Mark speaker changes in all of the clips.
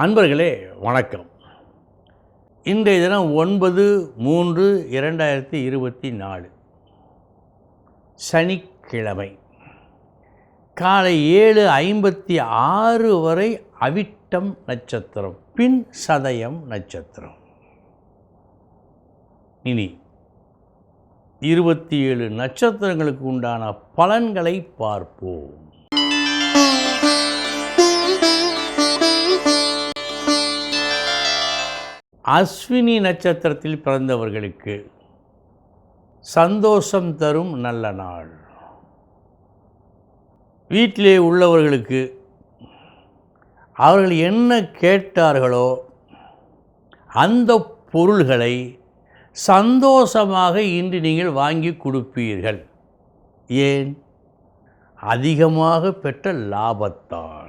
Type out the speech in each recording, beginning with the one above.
Speaker 1: அன்பர்களே வணக்கம். இன்றைய தினம் ஒன்பது மூன்று இரண்டாயிரத்தி இருபத்தி நாலு. சனிக்கிழமை. காலை ஏழு ஐம்பத்தி ஆறு வரை அவிட்டம் நட்சத்திரம் பின் சதயம் நட்சத்திரம். இனி இருபத்தி ஏழு நட்சத்திரங்களுக்கு உண்டான பலன்களை பார்ப்போம். அஸ்வினி நட்சத்திரத்தில் பிறந்தவர்களுக்கு சந்தோஷம் தரும் நல்ல நாள். வீட்டிலே உள்ளவர்களுக்கு அவர்கள் என்ன கேட்டார்களோ அந்த பொருள்களை சந்தோஷமாக இன்று நீங்கள் வாங்கி கொடுப்பீர்கள். ஏன்? அதிகமாக பெற்ற லாபத்தால்.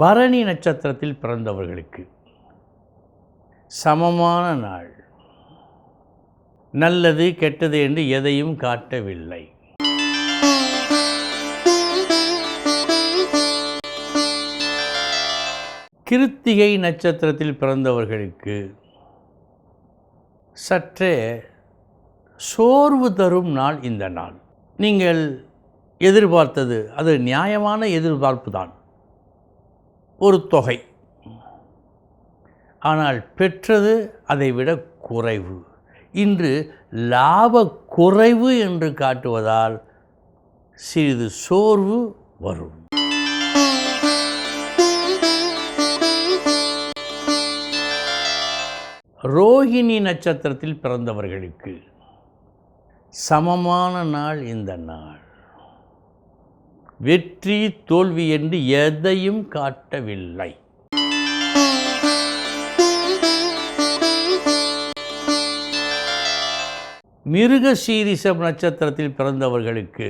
Speaker 1: பரணி நட்சத்திரத்தில் பிறந்தவர்களுக்கு சமமான நாள். நல்லது கெட்டது என்று எதையும் காட்டவில்லை. கிருத்திகை நட்சத்திரத்தில் பிறந்தவர்களுக்கு சற்றே சோர்வு தரும் நாள் இந்த நாள். நீங்கள் எதிர்பார்த்தது அது நியாயமான எதிர்பார்ப்பு தான் ஒரு தொகை. ஆனால் பெற்றது அதைவிட குறைவு. இன்று லாப குறைவு என்று காட்டுவதால் சிறிது சோர்வு வரும். ரோஹிணி நட்சத்திரத்தில் பிறந்தவர்களுக்கு சமமான நாள் இந்த நாள். வெற்றி தோல்வி என்று எதையும் காட்டவில்லை. மிருக சீரிசம் நட்சத்திரத்தில் பிறந்தவர்களுக்கு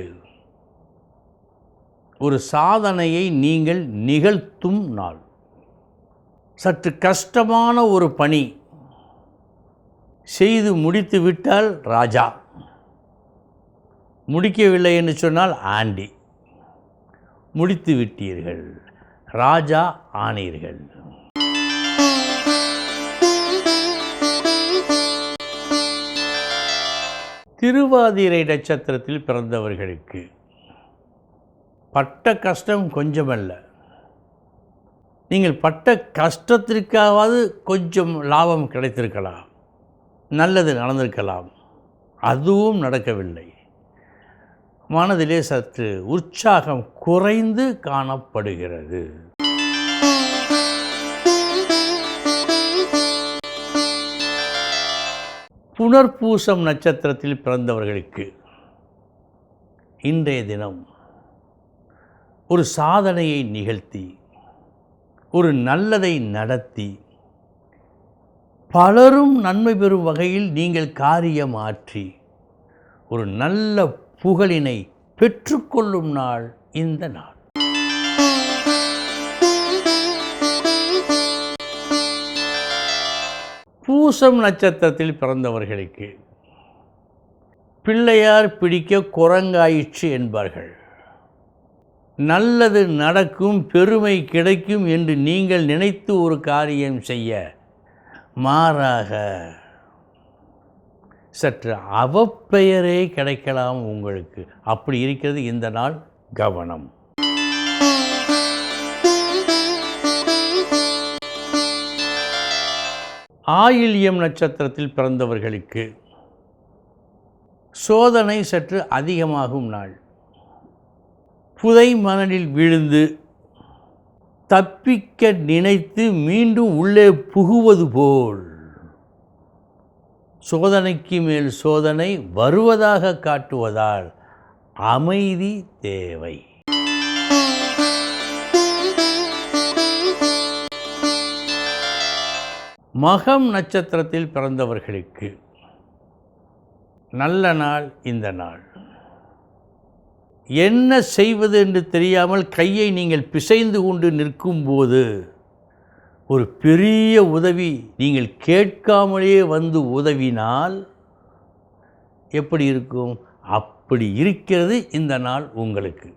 Speaker 1: ஒரு சாதனையை நீங்கள் நிகழ்த்தும் நாள். சற்று கஷ்டமான ஒரு பணி செய்து முடித்து விட்டால் ராஜா. முடிக்கவில்லை என்று சொன்னால் ஆண்டி. முடித்து விட்டீர்கள். ராஜா ஆனீர்கள். திருவாதிரை நட்சத்திரத்தில் பிறந்தவர்களுக்கு பட்ட கஷ்டம் கொஞ்சமல்ல. நீங்கள் பட்ட கஷ்டத்திற்காவது கொஞ்சம் லாபம் கிடைத்திருக்கலாம். நல்லது நடந்திருக்கலாம். அதுவும் நடக்கவில்லை. மனதிலே சற்று உற்சாகம் குறைந்து காணப்படுகிறது. புனர்பூசம் நட்சத்திரத்தில் பிறந்தவர்களுக்கு இன்றைய தினம் ஒரு சாதனையை நிகழ்த்தி ஒரு நல்லதை நடத்தி பலரும் நன்மை பெறும் வகையில் நீங்கள் காரியம் ஆற்றி ஒரு நல்ல புகழினை பெற்றுக்கொள்ளும் நாள் இந்த நாள். பூசம் நட்சத்திரத்தில் பிறந்தவர்களுக்கு பிள்ளையார் பிடிக்க குரங்காயிற்று என்பார்கள். நல்லது நடக்கும் பெருமை கிடைக்கும் என்று நீங்கள் நினைத்து ஒரு காரியம் செய்ய மாறாக சற்று அவப்பெயரே கிடைக்கலாம் உங்களுக்கு. அப்படி இருக்கிறது இந்த நாள் கவனம். ஆயில்யம் நட்சத்திரத்தில் பிறந்தவர்களுக்கு சோதனை சற்று அதிகமாகும் நாள். புதை மணலில் விழுந்து தப்பிக்க நினைத்து மீண்டும் உள்ளே புகுவது போல். சோதனைக்கு மேல் சோதனை வருவதாக காட்டுவதால் அமைதி தேவை. மகம் நட்சத்திரத்தில் பிறந்தவர்களுக்கு நல்ல நாள் இந்த நாள். என்ன செய்வது என்று தெரியாமல் கையை நீங்கள் பிசைந்து கொண்டு நிற்கும்போது ஒரு பெரிய உதவி. நீங்கள் கேட்காமலே வந்து உதவினால் எப்படி இருக்கும்? அப்படி இருக்கிறது இந்த நாள் உங்களுக்கு.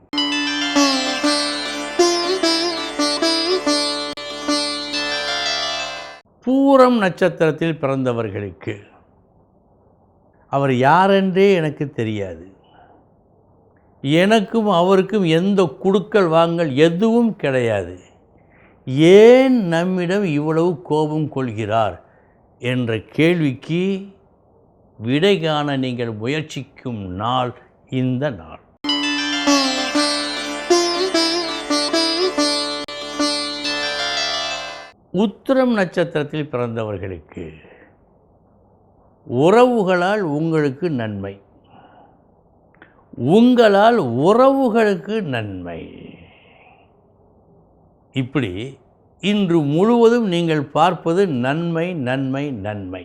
Speaker 1: பூரம் நட்சத்திரத்தில் பிறந்தவர்களுக்கு. அவர் யாரென்றே எனக்கு தெரியாது. எனக்கும் அவருக்கும் எந்த குடுக்கல் வாங்கல் எதுவும் கிடையாது. ஏன் நம்மிடம் இவ்வளவு கோபம் கொள்கிறார்? என்ற கேள்விக்கு விடை காண நீங்கள் முயற்சிக்கும் நாள் இந்த நாள். உத்திரம் நட்சத்திரத்தில் பிறந்தவர்களுக்கு உறவுகளால் உங்களுக்கு நன்மை. உங்களால் உறவுகளுக்கு நன்மை. இப்படி இன்று முழுவதும் நீங்கள் பார்ப்பது நன்மை நன்மை நன்மை.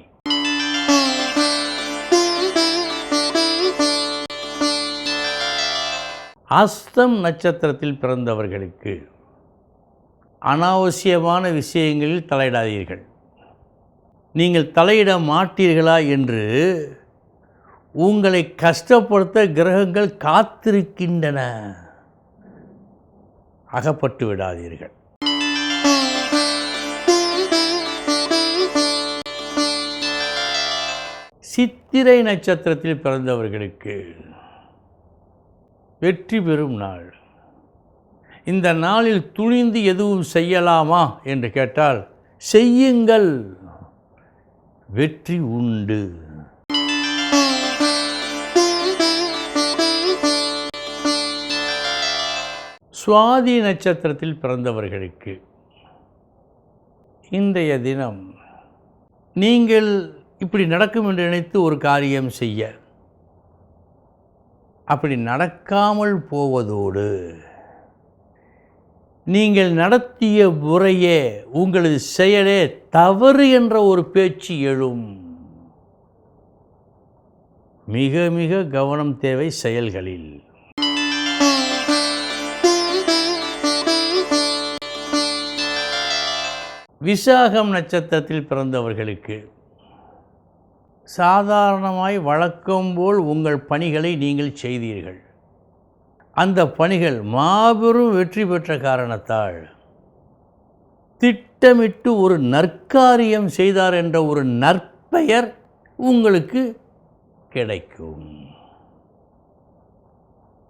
Speaker 1: அஸ்தம் நட்சத்திரத்தில் பிறந்தவர்களுக்கு அனாவசியமான விஷயங்களில் தலையிடாதீர்கள். நீங்கள் தலையிட மாட்டீர்களா என்று உங்களை கஷ்டப்படுத்த கிரகங்கள் காத்திருக்கின்றன. அகப்பட்டு விடாதீர்கள். சித்திரை நட்சத்திரத்தில் பிறந்தவர்களுக்கு வெற்றி பெறும் நாள். இந்த நாளில் துணிந்து எதுவும் செய்யலாமா என்று கேட்டால் செய்யுங்கள். வெற்றி உண்டு. சுவாதி நட்சத்திரத்தில் பிறந்தவர்களுக்கு இன்றைய தினம் நீங்கள் இப்படி நடக்கும் என்று நினைத்து ஒரு காரியம் செய்ய. அப்படி நடக்காமல் போவதோடு நீங்கள் நடத்திய முறையே உங்களது செயலே தவறு என்ற ஒரு பேச்சு எழும். மிக மிக கவனம் தேவை செயல்களில். விசாகம் நட்சத்திரத்தில் பிறந்தவர்களுக்கு சாதாரணமாய் வழக்கம் போல் உங்கள் பணிகளை நீங்கள் செய்தீர்கள். அந்த பணிகள் மாபெரும் வெற்றி பெற்ற காரணத்தால் திட்டமிட்டு ஒரு நற்காரியம் செய்தார் என்ற ஒரு நற்பெயர் உங்களுக்கு கிடைக்கும்.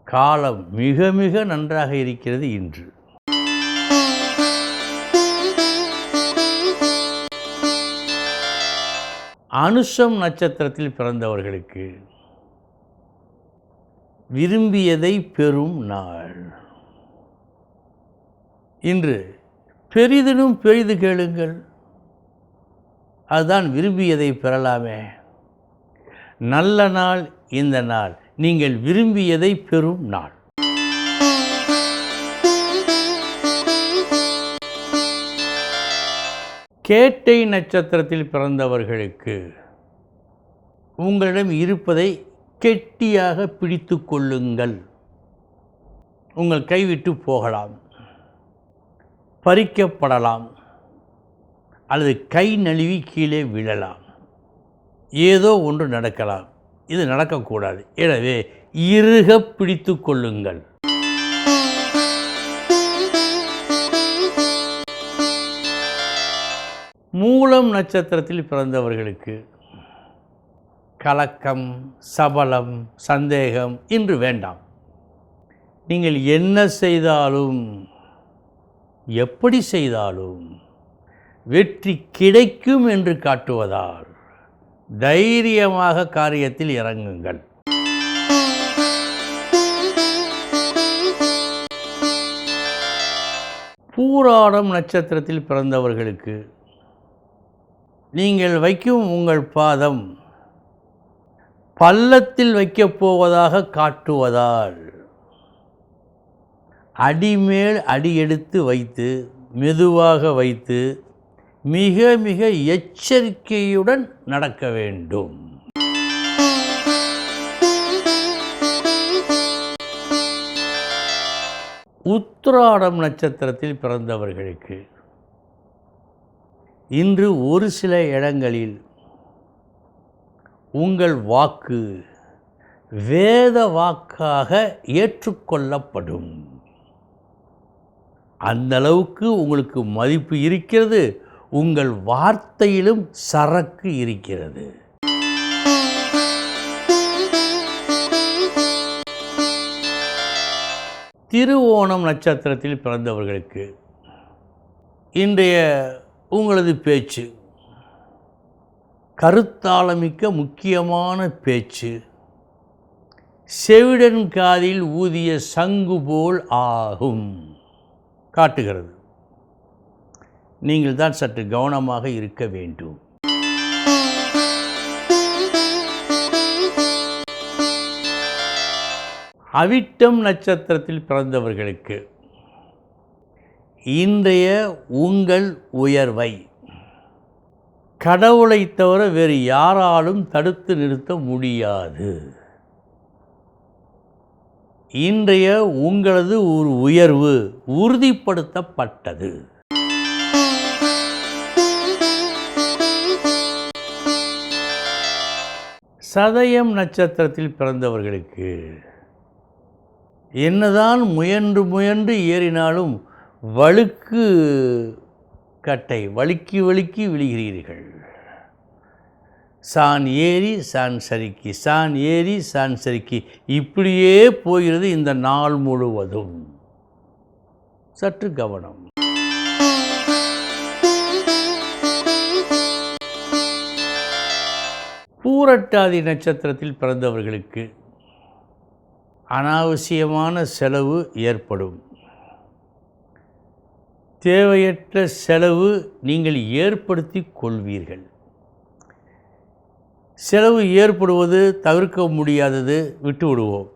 Speaker 1: காலம் மிக மிக நன்றாக இருக்கிறது இன்று. அனுஷம் நட்சத்திரத்தில் பிறந்தவர்களுக்கு விரும்பியதை பெறும் நாள். இன்று பெரிதினும் பெரிது கேளுங்கள். அதுதான் விரும்பியதை பெறலாமே. நல்ல நாள் இந்த நாள். நீங்கள் விரும்பியதை பெறும் நாள். கேட்டை நட்சத்திரத்தில் பிறந்தவர்களுக்கு உங்களிடம் இருப்பதை கெட்டியாக பிடித்து கொள்ளுங்கள். உங்கள் கைவிட்டு போகலாம். பறிக்கப்படலாம். அல்லது கை நழுவி கீழே விழலாம். ஏதோ ஒன்று நடக்கலாம். இது நடக்கக்கூடாது. எனவே இருக பிடித்து கொள்ளுங்கள். மூலம் நட்சத்திரத்தில் பிறந்தவர்களுக்கு கலக்கம் சபலம் சந்தேகம் இன்று வேண்டாம். நீங்கள் என்ன செய்தாலும் எப்படி செய்தாலும் வெற்றி கிடைக்கும் என்று காட்டுவதால் தைரியமாக காரியத்தில் இறங்குங்கள். பூராடம் நட்சத்திரத்தில் பிறந்தவர்களுக்கு நீங்கள் வைக்கும் உங்கள் பாதம் பள்ளத்தில் வைக்கப் போவதாக காட்டுவதால் அடிமேல் அடி எடுத்து வைத்து மெதுவாக வைத்து மிக மிக எச்சரிக்கையுடன் நடக்க வேண்டும். உத்திராடம் நட்சத்திரத்தில் பிறந்தவர்களுக்கு இன்று ஒரு சில இடங்களில் உங்கள் வாக்கு வேத வாக்காக ஏற்றுக்கொள்ளப்படும். அந்த அளவுக்கு உங்களுக்கு மதிப்பு இருக்கிறது உங்கள் வார்த்தையிலும் சரக்கு இருக்கிறது. திருவோணம் நட்சத்திரத்தில் பிறந்தவர்களுக்கு இன்றைய உங்களது பேச்சு. கருத்தாளமிக்க முக்கியமான பேச்சு. செவிடன் காதில் ஊதிய சங்கு போல் ஆகும். காட்டுகிறது. நீங்கள் தான் சற்று கவனமாக இருக்க வேண்டும். அவிட்டம் நட்சத்திரத்தில் பிறந்தவர்களுக்கு இன்றைய உங்கள் உயர்வை. கடவுளை தவிர வேறு யாராலும் தடுத்து நிறுத்த முடியாது. இன்றைய உங்களது ஒரு உயர்வு உறுதிப்படுத்தப்பட்டது. சதயம் நட்சத்திரத்தில் பிறந்தவர்களுக்கு என்னதான் முயன்று முயன்று ஏறினாலும் வழுக்கு கட்டை வழுக்கி வழுக்கி விழுகிறீர்கள். சான் ஏறி சான் சரிக்கி சான் ஏறி சான் சரிக்கி இப்படியே போகிறது இந்த நாள் முழுவதும். சற்று கவனம். பூரட்டாதி நட்சத்திரத்தில் பிறந்தவர்களுக்கு அனாவசியமான செலவு ஏற்படும். தேவையற்ற செலவு நீங்கள் ஏற்படுத்தி கொள்வீர்கள். செலவு ஏற்படுவது தவிர்க்க முடியாதது விட்டு விடுவோம்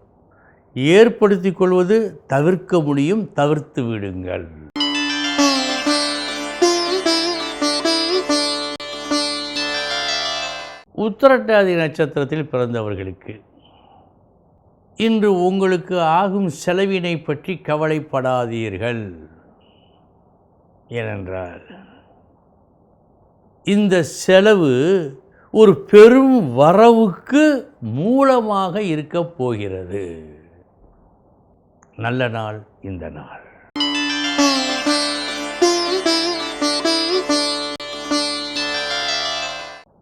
Speaker 1: ஏற்படுத்தி கொள்வது தவிர்க்க முடியும் தவிர்த்து விடுங்கள். உத்தரட்டாதி நட்சத்திரத்தில் பிறந்தவர்களுக்கு இன்று உங்களுக்கு ஆகும் செலவினை பற்றி கவலைப்படாதீர்கள். ஏனென்றால் இந்த செலவு ஒரு பெரும் வரவுக்கு மூலமாக இருக்கப் போகிறது. நல்ல நாள் இந்த நாள்.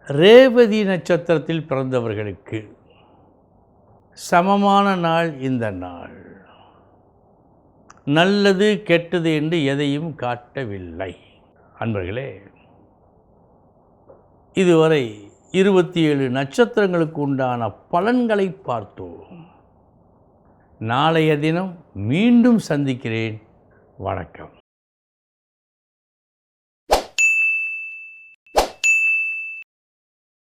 Speaker 1: ரேவதி நட்சத்திரத்தில் பிறந்தவர்களுக்கு சமமான நாள் இந்த நாள். நல்லது கெட்டது என்று எதையும் காட்டவில்லை. அன்பர்களே இதுவரை இருபத்தி ஏழு நட்சத்திரங்களுக்கு உண்டான பலன்களை பார்த்தோம். நாளைய தினம் மீண்டும் சந்திக்கிறேன். வணக்கம்.